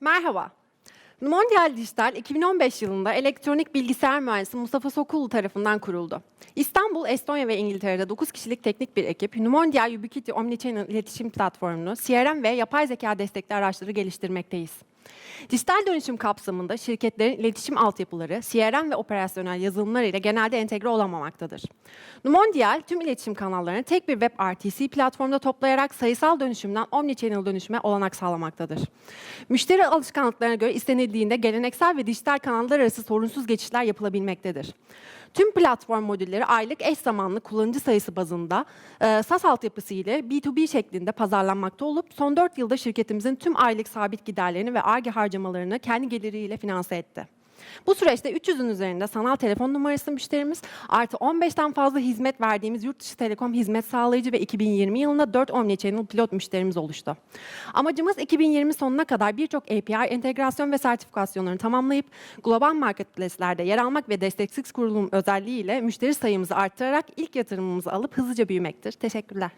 Merhaba. Mondial Dijital 2015 yılında elektronik bilgisayar mühendisi Mustafa Sokulu tarafından kuruldu. İstanbul, Estonya ve İngiltere'de 9 kişilik teknik bir ekip, Mondial Ubiquiti Omnichannel iletişim platformunu, CRM ve yapay zeka destekli araçları geliştirmekteyiz. Dijital dönüşüm kapsamında şirketlerin iletişim altyapıları, CRM ve operasyonel yazılımlar ile genelde entegre olamamaktadır. Mondial tüm iletişim kanallarını tek bir web RTC platformda toplayarak sayısal dönüşümden omnichannel dönüşüme olanak sağlamaktadır. Müşteri alışkanlıklarına göre istenildiğinde geleneksel ve dijital kanallar arası sorunsuz geçişler yapılabilmektedir. Tüm platform modülleri aylık eş zamanlı kullanıcı sayısı bazında e, SaaS altyapısı ile B2B şeklinde pazarlanmakta olup son 4 yılda şirketimizin tüm aylık sabit giderlerini ve ARGE harcamalarını kendi geliriyle finanse etti. Bu süreçte 300'ün üzerinde sanal telefon numarası müşterimiz, artı 15'ten fazla hizmet verdiğimiz yurt dışı telekom hizmet sağlayıcı ve 2020 yılında 4 omnichannel pilot müşterimiz oluştu. Amacımız 2020 sonuna kadar birçok API entegrasyon ve sertifikasyonlarını tamamlayıp global marketplace'lerde yer almak ve desteksiz kurulum özelliğiyle müşteri sayımızı arttırarak ilk yatırımımızı alıp hızlıca büyümektir. Teşekkürler.